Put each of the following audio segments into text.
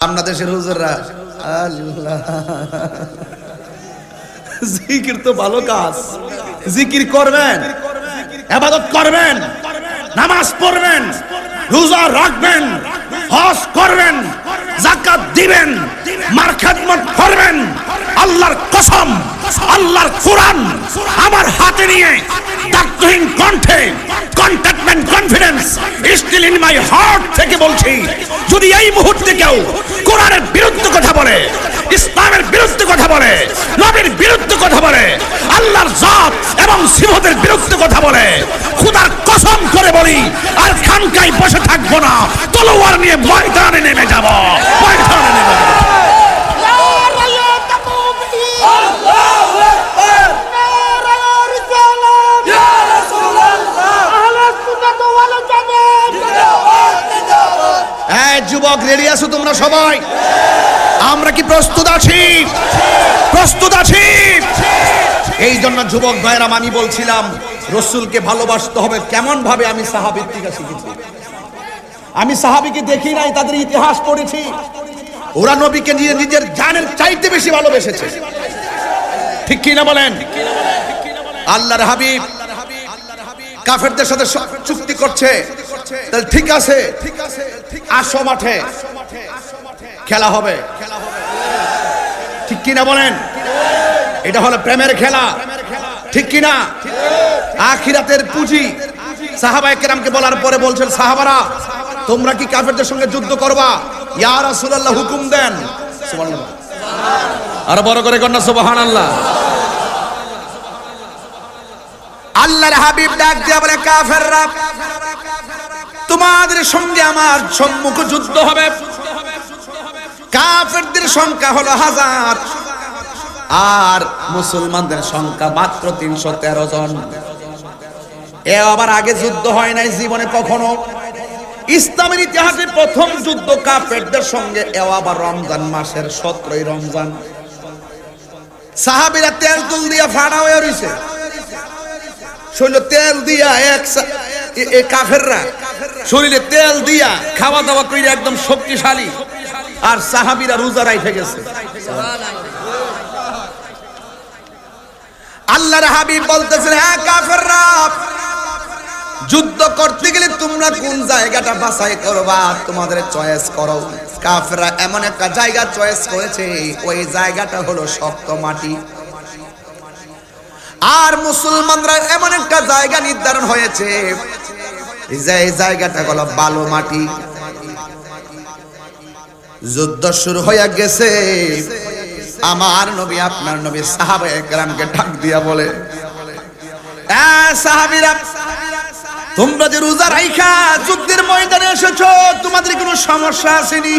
বাংলাদেশের হুজুররা আল্লাহ। জিকির তো ভালো কাজ। জিকির করবেন আবাদত করবেন নামাজ পড়বেন রোজা রাখবেন, হজ করবেন জাকাত দিবেন, মার খেদমত করবেন, আল্লাহর কসম, আল্লাহর কোরআন আমার হাতে নিয়ে দায়িত্বহীন কণ্ঠে contentment confidence still in my heart থেকে বলছি, যদি এই মুহূর্তে কেউ কোরআনের বিরুদ্ধে কথা বলে ইসলামের বিরুদ্ধে কথা বলে, নবীর বিরুদ্ধে কথা বলে, আল্লাহর জাত এবং সিফতের বিরুদ্ধে কথা বলে। খুদার কসম করে বলি, আর খানকাই বসে থাকব না, তলোয়ার নিয়ে ময়দানে নেমে যাব, ময়দানে নেমে যাব। যুবক রেডি আছো তোমরা সবাই? আমরা কি প্রস্তুত আছি? প্রস্তুত আছি? এই জন্য যুবক ভাইরাম আমি বলছিলাম, রসুলকে ভালোবাসতে হবে। কেমন ভাবে আমি সাহাবির থেকে শিখেছি? আমি সাহাবিকে দেখি নাই, তাদের ইতিহাস পড়েছি। ওরা নবীকে নিয়ে নিজের জানের চাইতে বেশি ভালোবেসেছে। ঠিক কি না বলেন? আল্লাহর হাবিব কাফেরদের সাথে চুক্তি করছে। তাহলে ঠিক আছে, আসো মাঠে। খেলা হবে। কিনা বলেন? এটা হলো প্রেমের খেলা। ঠিক কিনা? আখিরাতের পুঁজি। সাহাবায়ে কেরামকে বলার পরে বলছেন, সাহাবারা, তোমরা কি কাফেরদের সঙ্গে যুদ্ধ করবা? ইয়া রাসূলুল্লাহ, হুকুম দেন। আর বড় করে কন্যা সুবহানাল্লাহ। আল্লাহর হাবিব ডাক বলে, কাফেররা, তোমাদের সঙ্গে আমার সম্মুখ যুদ্ধ হবে। কাফেরদের সংখ্যা হলো হাজার। আর মুসলমানদের সংখ্যা মাত্র তিনশো তেরো জন। এ আবার আগে যুদ্ধ হয় নাই জীবনে কখনো। ইসলামের ইতিহাসে প্রথম যুদ্ধ কাফেরদের সঙ্গে এও আবার রমজান মাসের সতেরোই রমজান। সাহাবিরা তেল তুল দিয়া ফাড়া হয়ে রইছে। শরীরে তেল দিয়া এক কাফেররা শরীরে তেল দিয়া খাওয়া দাওয়া করে একদম শক্তিশালী। আর সাহাবিরা রোজা রাইখে গেছে। হাবিব বলতেছেন হ্যাঁ কাফেররা, যুদ্ধ করতে গেলে তোমরা কোন জায়গাটা বাছাই করবা? তোমাদের চয়েস করো। কাফেররা এমন একটা জায়গা চয়েস করেছে, ওই জায়গাটা হলো শক্ত মাটি। আর মুসলমানরা এমন একটা জায়গা নির্ধারণ হয়েছে, যে জায়গাটা হলো বালু মাটি। যুদ্ধ শুরু হইয়া গেছে। আমার নবী আপনার নবী সাহাবে গ্রামকে ঢাক দিয়া বলে সাহাবিরা তোমরা যে রোজা রাইখা যুদ্ধের ময়দানে এসেছ, তোমাদের কোনো সমস্যা আসেনি?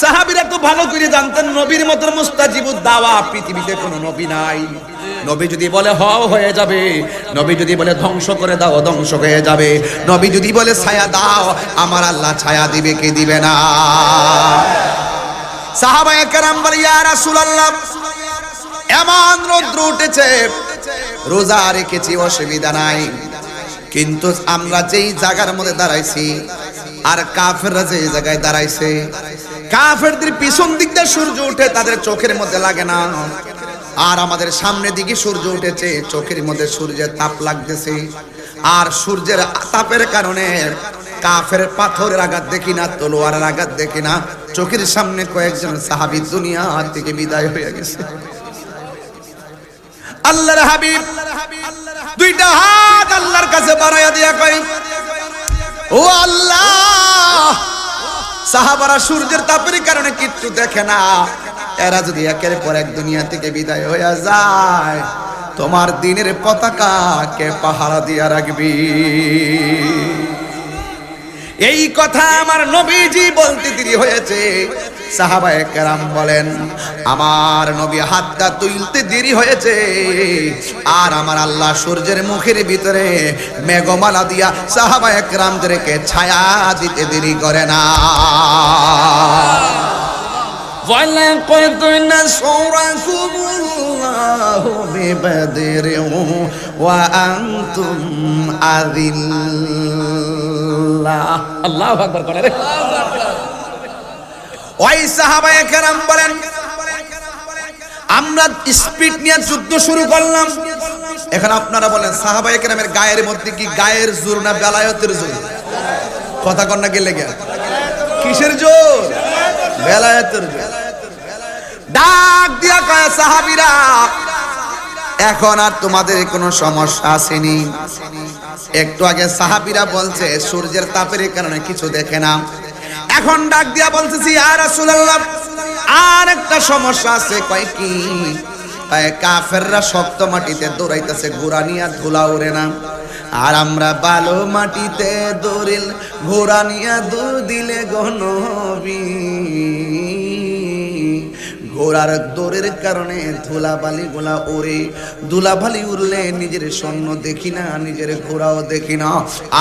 সাহাবিরা তো ভালো করে জানতেন, নবীর মতো মুস্তাজিবুদ দাওয়া পৃথিবীতে কোনো নবী নাই। নবী যদি বলে হ হয়ে যাবে। নবী যদি বলে, ধ্বংস করে দাও, ধ্বংস হয়ে যাবে। নবী যদি বলে, ছায়া দাও, আমার আল্লাহ ছায়া দিবে, কে দিবে না? সাহাবায়ে কেরাম বলে, ইয়া রাসূলুল্লাহ, এমন রৌদ্র উঠেছে। রোজা রেখেছি, অসুবিধা নাই। কিন্তু আমরা যেই জায়গার মধ্যে দাঁড়াইছি, আর কাফেররা যে জায়গায় দাঁড়াইছে, কাফেরদের পিছন দিক দিয়ে সূর্য উঠে তাদের চোখের মধ্যে লাগে না। আর আমাদের সামনে দিকে সূর্য উঠেছে, চোখের মধ্যে সূর্যের তাপ লাগতেছে। আর সূর্যের তাপের কারণে কাফের পাথরের আঘাত দেখি না, তলোয়ারের আঘাত দেখি না। চোখের সামনে কয়েকজন সাহাবী দুনিয়া থেকে বিদায় হয়ে গেছে। আল্লাহর হাবিব দুইটা হাত আল্লাহর কাছে বাড়াইয়া দিয়া কই ও আল্লাহ, সাহাবারা সূর্যের তাপের কারণে কিচ্ছু দেখে না। এরা যদি একের পর এক দুনিয়া থেকে বিদায় হইয়া যায়, তোমার দিনের পতাকা কে পাহারা দিয়া রাখবি? এই কথা আমার নবীজি বলতে দেরি হয়েছে। সাহাবায়ে কেরাম বলেন, আমার নবী হাতটা তুলতে দেরি হয়েছে আর আমার আল্লাহ সূর্যের মুখের ভিতরে মেঘমালা দিয়া সাহাবায়ে কেরামদেরকে ছায়া দিতে দেরি করে না। ولقد نصركم الله ببدر وأنتم أذلة الله أكبر করে রে ওই সাহাবায়ে কেরাম বলেন আমরা স্পিড নিয়ে যুদ্ধ শুরু করলাম এখন আপনারা বলেন সাহাবায়ে কেরামের গায়ের মধ্যে কি গায়ের জোর না বেলায়তের জোর কথা কন্যা গেলে গে কিসের জোর বেলায়তের ডাক দিয়া কয়, সাহাবীরা, এখন আর তোমাদের কোনো সমস্যা আসেনি? একটু আগে সাহাবীরা বলছে, সূর্যের তাপের কারণে কিছু দেখে না। এখন ডাক দিয়া বলতেছি আর রাসূলুল্লাহ, আর একটা সমস্যা আছে। কয়, কি? কাফেররা শক্ত মাটিতে দৌড়াইতেছে, ঘোড়া নিয়া ধুলা উড়ে না। আর আমরা বালো মাটিতে দৌড়িল ঘোড়া নিয়া দৌড় দিলে গনবী ঘোড়ার দৌড়ের কারণে ধুলাবালি গোলা ওরে, ধুলাবালি উড়লে নিজের সৈন্য দেখি না, নিজের ঘোড়াও দেখি না।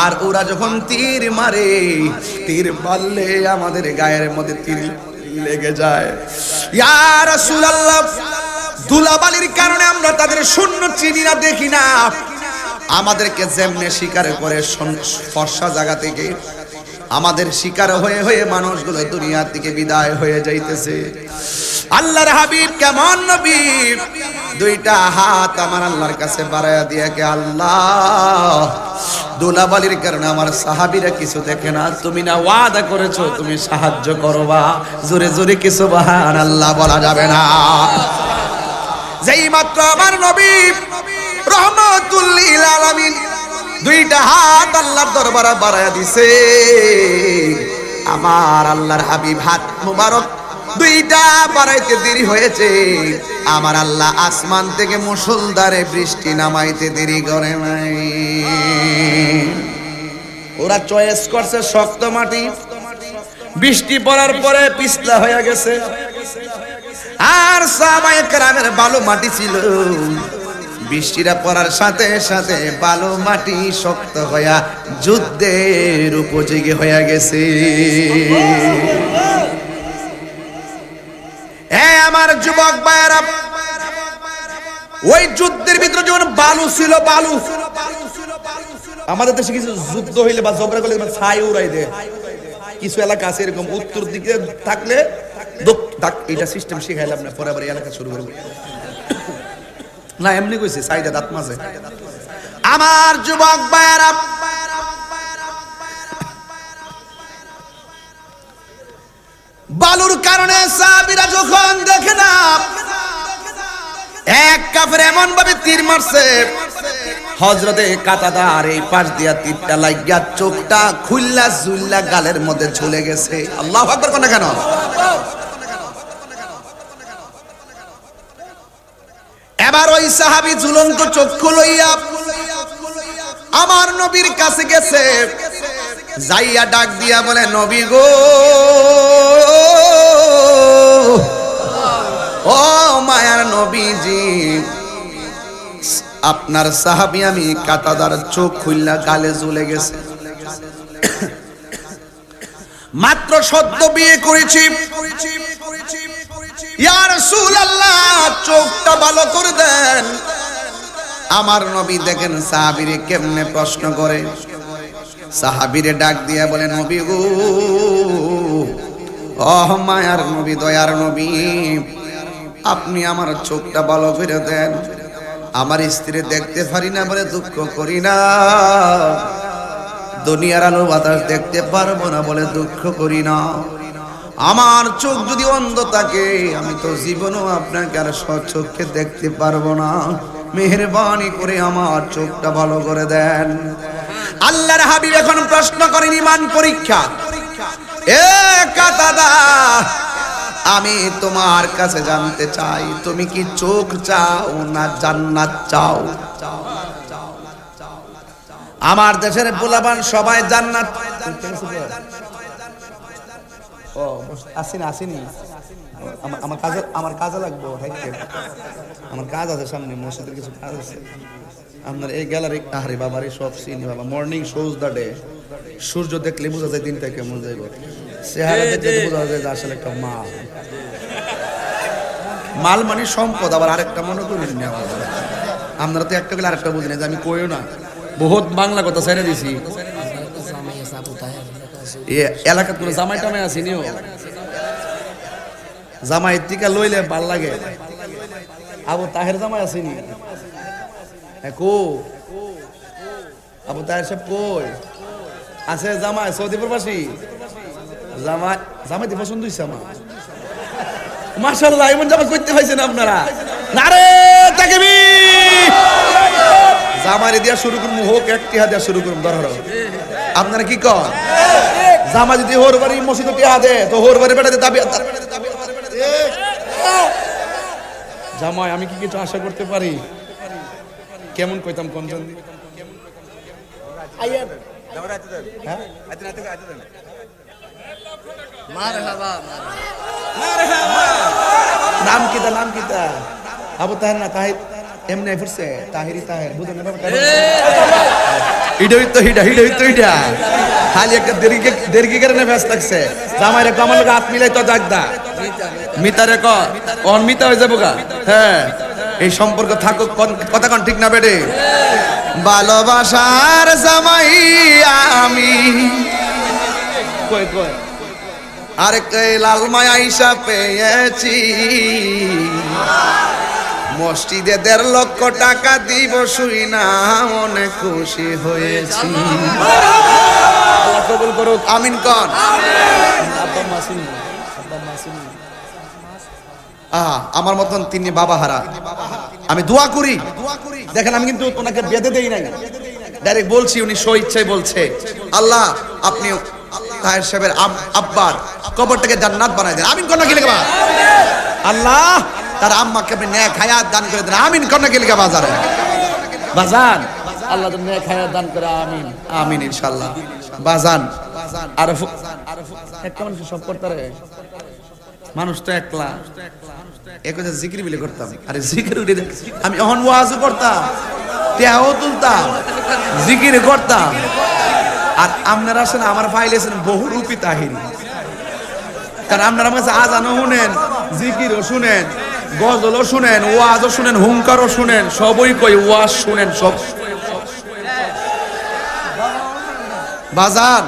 আর ওরা যখন তীর মারে, তীর মারলে আমাদের গায়ের মধ্যে তীর লেগে যায়। ইয়া রাসূলুল্লাহ, ধুলাবালির কারণে আমরা তাদের শূন্য চিনি না, দেখি না। আমাদেরকে যেমনে শিকার করে ফর্সা জায়গা থেকে, আমাদের শিকার হয়ে হয়ে মানুষগুলো দুনিয়ার থেকে বিদায় হয়ে যাইতেছে। আল্লাহর হাবিব কেমন নবী? দুইটা হাত আমার আল্লাহর কাছে বাড়াইয়া দিয়ে কে আল্লাহ, দোলাবালির কারণে আমার সাহাবিরা কিছু দেখে না। তুমি না ওয়াদা করেছ, তুমি সাহায্য করবা। জোরে জোরে কিছু বাহান আল্লাহ বলা যাবে না? যেই মাত্র আমার নবী রহমতুল্লিল আলামিন। দুইটা হাত আল্লাহর দরবারে বাড়ায়া দিছে। আমার আল্লাহর হাবিব হাত মুবারক দুইটা বাড়াইতে দেরি হয়েছে। আমার আল্লাহ আসমান থেকে মুসলধারে বৃষ্টি নামাইতে দেরি করে নাই। ওরা চয়েস করছে শক্ত মাটি। বৃষ্টি পড়ার পরে পিছলা হয়ে গেছে। আর সাবাই গ্রামের বালু মাটি ছিল। বৃষ্টিটা পড়ার সাথে সাথে বালু মাটি শক্ত হইয়া যুদ্ধের উপযোগী হয়ে গেছে। এ আমার যুবক ভাইয়েরা, ওই যুদ্ধের ভিতরে যখন বালু ছিল, বালু। আমাদের দেশে কিছু যুদ্ধ হইলে বা ঝগড়া করলে ছাই উড়াই দেয়। কিছু এলাকা আছে এরকম উত্তর দিকে থাকলে এটা সিস্টেম শিখাইলাম না, পরে আবার এলাকা শুরু করব। না, এমনি কইছে, সাইডে দাঁত মাঝে আমার যুবক ভাইয়েরা, বালুর কারণে সাবিরা যখন দেখে না, এক কাফের এমন ভাবে তীর মারছে হজরতে কাতাদার এই পাশ দিয়া তীরটা লাগিয়া চোখটা খুল্লা জুল্লা গালের মধ্যে ঝুলে গেছে। আল্লাহ আকবর কোন কেন? সাহাবি ঝুলন্ত চক্ষু লইয়া আমার নবীর কাছে গেছে। যাইয়া ডাক দিয়া বলে, নবী গো, ও মায়ার নবীজি, আপনার সাহাবি আমি কাতাদার চোখ খুললা, গালে ঝুলে গেছে। মাত্র সদ্য বিয়ে করেছি। চোখটা ভালো করে দেন। আমার নবী দেখেন সাহাবীরে কেমনে প্রশ্ন করে। সাহাবীরে ডাক দিয়া বলে নবী গো, ওহ মায়ার নবী, দয়ার নবী, আপনি আমার চোখটা ভালো করে দেন। আমার স্ত্রী দেখতে পারি না বলে দুঃখ করি না। দুনিয়ার আলো বাতাস দেখতে পারব না বলে দুঃখ করি না। আমার চোখ যদি অন্ধ থাকে, আমি তো জীবনও আপনাকে আর সচক্ষে দেখতে পারব না। মেহরবানি করে আমার চোখটা ভালো করে দেন। আল্লাহর হাবিব এখন প্রশ্ন করেন, ইমান পরীক্ষা। আমি তোমার কাছে জানতে চাই, তুমি কি চোখ চাও না জান্নাত চাও? আমার দেশের পোলাবান সবাই জান্নাত ও আসিনি আসিনি। আমার- আমার কাজে আমার কাজে লাগবো আমার কাজ আছে সামনে মসজিদের কিছু কাজ আছে। আপনার এই গ্যালারি আরে বাবার এই সব সিন বাবা। মর্নিং শোজ দ্য ডে সূর্য দেখলে বোঝা যায় দিনটা কেমন যাইব। চেহারা দেখলে বোঝা যায় যে আসলে একটা মাল মাল মানে সম্পদ আবার আরেকটা মনে করেন না আপনারা। তো একটা গেলে আরেকটা বুঝেন যে আমি কইও না। বহুত বাংলা কথা ছেড়ে দিছি। এ এলাকার কোনো জামাই টামাই আসেনিও জামাই টিকা লইলে ভালো লাগে। আবু তাহের জামাই আসেনি এ কো? আবু তাহের সব কই? আছে জামাই, সৌদি প্রবাসী? জামাই জামাই দিয়ে পছন্দ হয়েছে আমার। মাশাল্লাহ এমন জামাই করতে পাইছেন আপনারা? নারে তাকবি জামারি দিয়া শুরু করুম হোক একটি দিয়া শুরু করুম ধরো আপনারা কি কর জামা যদি হোর বাড়ি মসজিদে টিয়া দে তো হোর বাড়ি বেড়াতে দাবি জামাই আমি কি কিছু আশা করতে পারি? কেমন কইতাম কনজন হ্যাঁ? নাম কিতা নাম কিতা আবু তাহের না তাহির এমনি ফিরছে। তাহিরি তাহের বুঝেন না ব্যাপারটা? হিডো তো হিডা হিডা। খালি একটা দেরিকে দেরিকে কারণে ব্যস্ত থাকছে? জামাই রে আমার মিলাই তো ডাকদা মিতা ক। অন মিতা হয়ে যাব গা। হ্যাঁ। এই সম্পর্ক থাকুক কথা কোন ঠিক না বেডে। ভালোবাসার জামাই আমি। কই কই? আরে কই লাল মায়া আইসা পেয়েছি। মসজিদে দেড় লক্ষ টাকা দিব, শুই না অনেক খুশি হয়েছি। কবুল করুক। আমিন কন। আমার মতন তিনি বাবা হারা। আমি দোয়া করি। দেখেন, আমি কিন্তু ওনাকে বেঁধে দেই নাই। ডাইরেক্ট বলছি, উনি স্ব ইচ্ছায় বলছে। আল্লাহ, আপনি তাহের সাহেবের আব- আব্বার কবরটাকে জান্নাত বানাই দেন। আমিন কন্যা গেলে আল্লাহ, তার আম্মাকে আপনি ন্যায় খায়াত দান করে দেন। আমিন কন্যা গেলে বাজারে? বাজান আল্লাহ খায়াত দান করে আমিন। আমিন ইনশাআল্লাহ। বাজান। আর একটা মানুষ সব করতে মানুষ তো একলা। এক কথা জিকির বিলে করতাম। আরে জিকির উঠে আমি অহন ওয়াজও করতাম টেহাও তুলতাম জিকির করতাম। আর আপনারা আসেন আমার ফাইলেছেন বহুরূপী তাহিনী কারণ আপনারা আমার কাছে আজানও শুনেন জিকিরও শুনেন গজলও শুনেন ওয়াজও শুনেন হুঙ্কারও শুনেন সবই কই ওয়াজ শুনেন সব বাজান।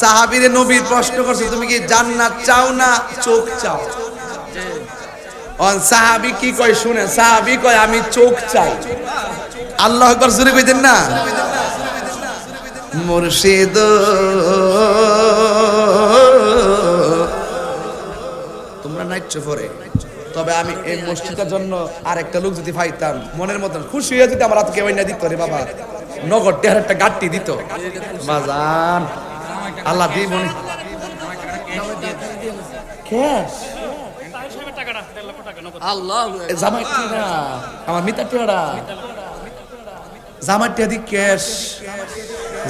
সাহাবীরে নবীর প্রশ্ন করছে, তুমি কি জান্নাত চাও না চোখ চাও? অন সাহাবি কি কয় শুনে সাহাবি কয়, আমি চোখ চাই। আল্লাহ আকবার শুনে কইতেন না? মুর্শিদ। তোমরা নাইচ্ছ পরে। তবে আমি এই মসজিদের জন্য আর একটা লোক যদি পাইতাম, মনের মতন খুশি হয়ে যদি আমার হাতে কেউ না দিত রে বাবা। নগদ টেহার একটা গাট্টি দিত। বাজান আল্লাহ দি মনে ক্যাশ? আমার মিতা টেড়া জামাই টেদি ক্যাশ।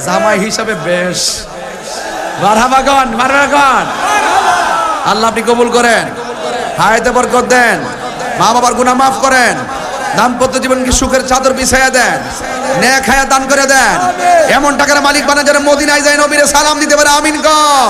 জামাই হিসাবে বেশ। মারহাবাগন মারহাবাগন আল্লাহ আপনি কবুল করেন। হায়াতে বরকত দেন। মা বাবার গুনাহ মাফ করেন। দাম্পত্য জীবনকে সুখের চাদর বিছাইয়া দেন ন্যাক হায়া দান করে দেন। এমন টাকার মালিক বানা যারা মদিনায় যায়, নবীরে সালাম দিতে পারে, আমিন কর।